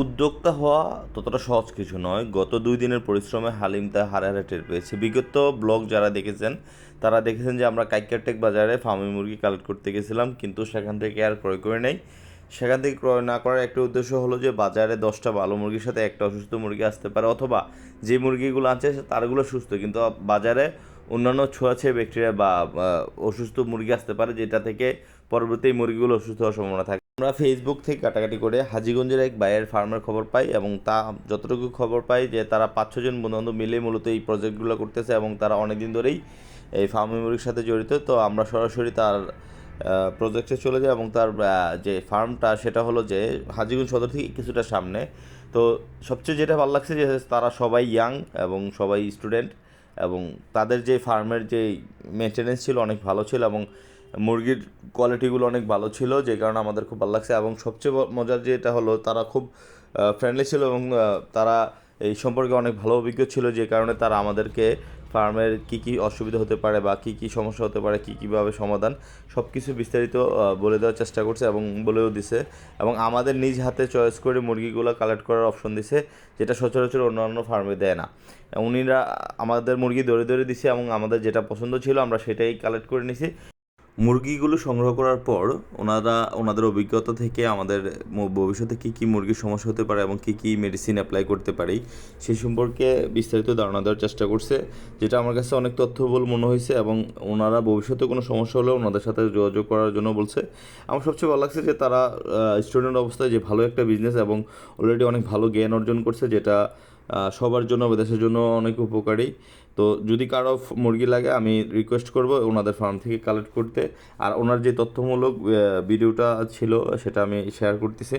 উদ্যোক্তা হওয়া ততটা সহজ কিছু নয়। গত দুই দিনের পরিশ্রমে হালিম তা হারে হারে টের পেয়েছে। বিগত ব্লগ যারা দেখেছেন, তারা দেখেছেন যে আমরা কাইকারটেক বাজারে ফার্মি মুরগি কালেক্ট করতে গেছিলাম, কিন্তু সেখান থেকে আর ক্রয় করে নেই। সেখান থেকে ক্রয় না করার একটা উদ্দেশ্য হলো যে, বাজারে দশটা ভালো মুরগির সাথে একটা অসুস্থ মুরগি আসতে পারে, অথবা যে মুরগিগুলো আছে তারগুলো সুস্থ। কিন্তু বাজারে অন্যান্য ছোঁয়াছে ব্যাকটেরিয়া বা অসুস্থ মুরগি আসতে পারে, যেটা থেকে পরবর্তী মুরগিগুলো অসুস্থ হওয়ার সম্ভাবনা থাকে। আমরা ফেসবুক থেকে কাটাকাটি করে হাজিগঞ্জের এক বাইয়ের ফার্মের খবর পাই এবং তা যতটুকু খবর পাই যে তারা পাঁচ ছজন বন্ধুবান্ধব মিলে মূলত এই প্রজেক্টগুলো করতেছে এবং তারা অনেকদিন ধরেই এই ফার্ম মেমোরির সাথে জড়িত। তো আমরা সরাসরি তার প্রজেক্টে চলে যাই এবং তার যে ফার্মটা সেটা হলো যে হাজিগঞ্জ সদর থেকে কিছুটা সামনে। তো সবচেয়ে যেটা ভালো লাগছে যে তারা সবাই ইয়াং এবং সবাই স্টুডেন্ট এবং তাদের যে ফার্মের যে মেনটেনেন্স ছিল অনেক ভালো ছিল এবং মুরগির কোয়ালিটিগুলো অনেক ভালো ছিল, যে কারণে আমাদের খুব ভালো লাগছে। এবং সবচেয়ে মজার যেটা হলো, তারা খুব ফ্রেন্ডলি ছিল এবং তারা এই সম্পর্কে অনেক ভালো অভিজ্ঞ ছিল, যে কারণে তারা আমাদেরকে ফার্মের কী কী অসুবিধা হতে পারে বা কী কী সমস্যা হতে পারে, কী কীভাবে সমাধান সব কিছু বিস্তারিত বলে দেওয়ার চেষ্টা করছে এবং বলেও দিছে। এবং আমাদের নিজ হাতে চয়েস করে মুরগিগুলো কালেক্ট করার অপশন দিছে, যেটা সচরাচর অন্যান্য ফার্মে দেয় না। উনিরা আমাদের মুরগি ধরে ধরে দিছে এবং আমাদের যেটা পছন্দ ছিল, আমরা সেটাই কালেক্ট করে নিছি। মুরগিগুলো সংগ্রহ করার পর ওনারা, ওনাদের অভিজ্ঞতা থেকে আমাদের ভবিষ্যতে কী কী মুরগির সমস্যা হতে পারে এবং কী কী মেডিসিন অ্যাপ্লাই করতে পারি, সে সম্পর্কে বিস্তারিত ধারণা দেওয়ার চেষ্টা করছে, যেটা আমার কাছে অনেক তথ্যবল মনে হয়েছে এবং ওনারা ভবিষ্যতে কোনো সমস্যা হলে ওনাদের সাথে যোগাযোগ করার জন্য বলছে। আমার সবচেয়ে ভালো লাগছে যে তারা স্টুডেন্ট অবস্থায় যে ভালো একটা বিজনেস এবং অলরেডি অনেক ভালো জ্ঞান অর্জন করছে, যেটা সবার জন্য বা দেশের জন্য অনেক উপকারী। তো যদি কারও মুরগি লাগে আমি রিকোয়েস্ট করব ওনাদের ফার্ম থেকে কালেক্ট করতে। আর ওনার যে তথ্যমূলক ভিডিওটা ছিল সেটা আমি শেয়ার করতেছি।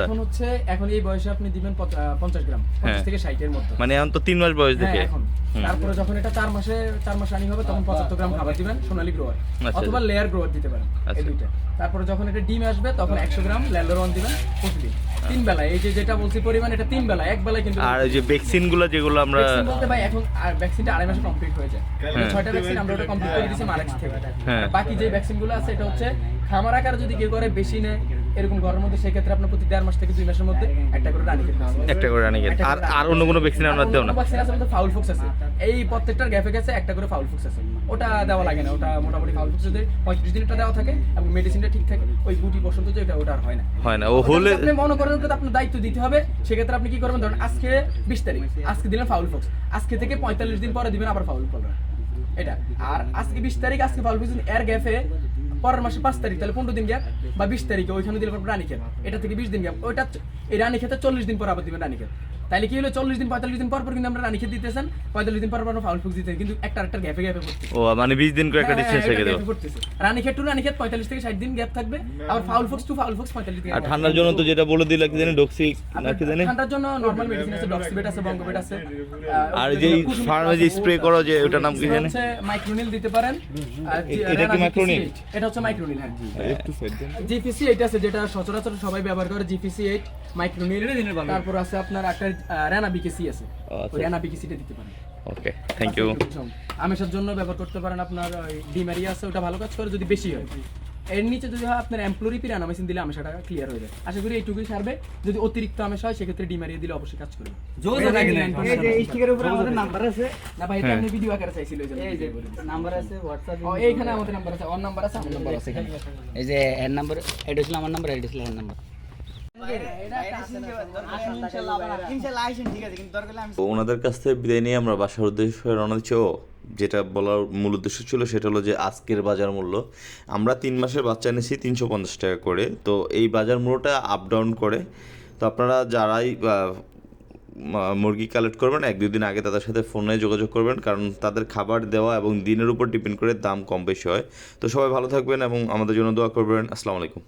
এখন হচ্ছে এখন এই বয়সে আপনি দিবেন পঞ্চ- আহ, পঞ্চাশ গ্রাম হ্যাঁ। থেকে মধ্যে মানে এখন তো মাস বয়স হ্যাঁ, দেখে এখন। তারপরে যখন এটা চার মাসে চার মাস রানিং হবে তখন পঁচাত্তর গ্রাম খাবার দিবেন সোনালী গ্রোয়ার আচ্ছা। অথবা লেয়ার গ্রোয়ার দিতে পারেন এই আচ্ছা। দুইটা। তারপরে যখন এটা ডিম আসবে তখন একশো গ্রাম ল্যান্ডারন দিবেন প্রতিদিন তিন বেলায় এই যে যেটা বলছি পরিমাণ এটা তিন বেলায় এক বেলায় কিন্তু আর যে ভ্যাকসিনগুলো যেগুলো আমরা ভ্যাকসিন বলতে ভাই এখন আর ভ্যাকসিনটা আড়াই মাসে কমপ্লিট হয়ে যায়। ছয়টা ভ্যাকসিন আমরা ওটা কমপ্লিট করে দিয়েছি মারেক্স থেকে। হ্যাঁ। বাকি যে ভ্যাকসিনগুলো আছে এটা হচ্ছে খামার আকার যদি কেউ করে বেশি নেয় এরকম ঘরের মধ্যে সেক্ষেত্রে আপনার প্রতি দেড় মাস থেকে দুই মাসের মধ্যে একটা করে রানি। একটা করে রানি আর আর অন্য কোনো ভ্যাকসিন আমরা দেও না। ভ্যাকসিন আছে ফাউল ফক্স আছে। এই প্রত্যেকটার গ্যাপে গেছে একটা করে ফাউল ফক্স আছে। ওটা দেওয়া লাগে না ওটা মোটামুটি ফাউল ফক্স যদি পঁয়ত্রিশ দিনটা দেওয়া থাকে এবং মেডিসিনটা ঠিক থাকে ওই গুটি বসন্ত যে ওটা আর হয় না। হয় না। ও হলে আপনি মনে করেন যে আপনার দায়িত্ব দিতে হবে সেক্ষেত্রে আপনি কি করবেন? ধরুন আজকে বিশ তারিখ আজকে দিলেন ফাউল ফক্স আজকে থেকে পঁয়তাল্লিশ দিন পরে দিবেন আবার ফাউল করবেন এটা। আর আজকে বিশ তারিখ আজকে ফাউল ফক্স এর গ্যাপে পরের মাসে পাঁচ তারিখ, তাহলে পনেরো দিন গ্যাপ বা বিশ তারিখে ওইখানে দিলে রানী খেত। এটা থেকে বিশ দিন গ্যাপ ওইটা এই রানী খেতে চল্লিশ দিন পর আবার দিবেন রানী তাইলে কি হলো চল্লিশ দিন পঁয়তাল্লিশ দিন পর পর কিন্তু আমরা রানী খেতে দিতেছেন পঁয়তাল্লিশ দিন পর পর ফাউল ফক্স দিতে কিন্তু একটা একটা গ্যাপে গ্যাপে ও মানে বিশ দিন করে একটা হ্যাঁ, ডিস্টেন্স রেখে দেবো। রানীক্ষেত টু রানীক্ষেত পঁয়তাল্লিশ থেকে ষাট দিন গ্যাপ থাকবে আবার fowl pox to fowl pox পঁয়তাল্লিশ দিন আর ঠান্ডার জন্য তো যেটা বলে দিলা কি জানি ডক্সি না কি জানি? ঠান্ডার জন্য নরমাল মেডিসিন আছে ডক্সিবেট আছে বঙ্গবেট আছে। আর যে ফার্মে যে স্প্রে করো যে ওটার নাম কি জানি? মাইক্রোনিল দিতে পারেন। আর এটা কি রানা মাইক্রোনিল? এটা হচ্ছে মাইক্রোনিল হ্যাঁ জিপিসি এইট আছে যেটা সচরাচর সবাই ব্যবহার করে জিপিসি এইট মাইক্রোনিল তারপর আছে আপনার একটা রেনা বিকেসি আছে। আচ্ছা। ওই রেনা বিকেসিটা দিতে পারেন। ওকে থ্যাংক ইউ আমেশার জন্য ব্যবহার করতে পারেন আপনার ডিমারিয়া আছে ওটা ভালো কাজ করে যদি বেশি হয়। এর নিচে যদি হয় আপনার এমপ্লোরি পিরানামাইসিন দিলে আমেশাটা ক্লিয়ার হয়ে যায়। আশা করি এইটুকুই সারবে যদি অতিরিক্ত আমেশা হয় সেক্ষেত্রে ডিমারিয়া দিলে অবশ্যই কাজ করবে। এটা 99% এই স্টিকারের উপরে আমাদের নাম্বার আছে। না ভাই এটা আপনি ভিডিও আকারে চাইছিল এই যে নাম্বার আছে হোয়াটসঅ্যাপ ও, এইখানে আমাদের নাম্বার আছে। ওর নাম্বার আছে আমার নাম্বার আছে এখানে। এই যে এর নাম্বার এটা ছিল আমার নাম্বার এটা ছিল এর নাম্বার তো ওনাদের কাছ থেকে বিদায় নিয়ে আমরা বাসার উদ্দেশ্যে রওনা দিচ্ছি। ও যেটা বলার মূল উদ্দেশ্য ছিল সেটা হলো যে আজকের বাজার মূল্য। আমরা তিন মাসের বাচ্চা এনেছি তিনশো পঞ্চাশ টাকা করে। তো এই বাজার মূল্যটা আপ ডাউন করে। তো আপনারা যারাই মুরগি কালেক্ট করবেন এক দুদিন আগে তাদের সাথে ফোনে যোগাযোগ করবেন কারণ তাদের খাবার দেওয়া এবং দিনের উপর ডিপেন্ড করে দাম কম বেশি হয়। তো সবাই ভালো থাকবেন এবং আমাদের জন্য দোয়া করবেন। আসসালামু আলাইকুম।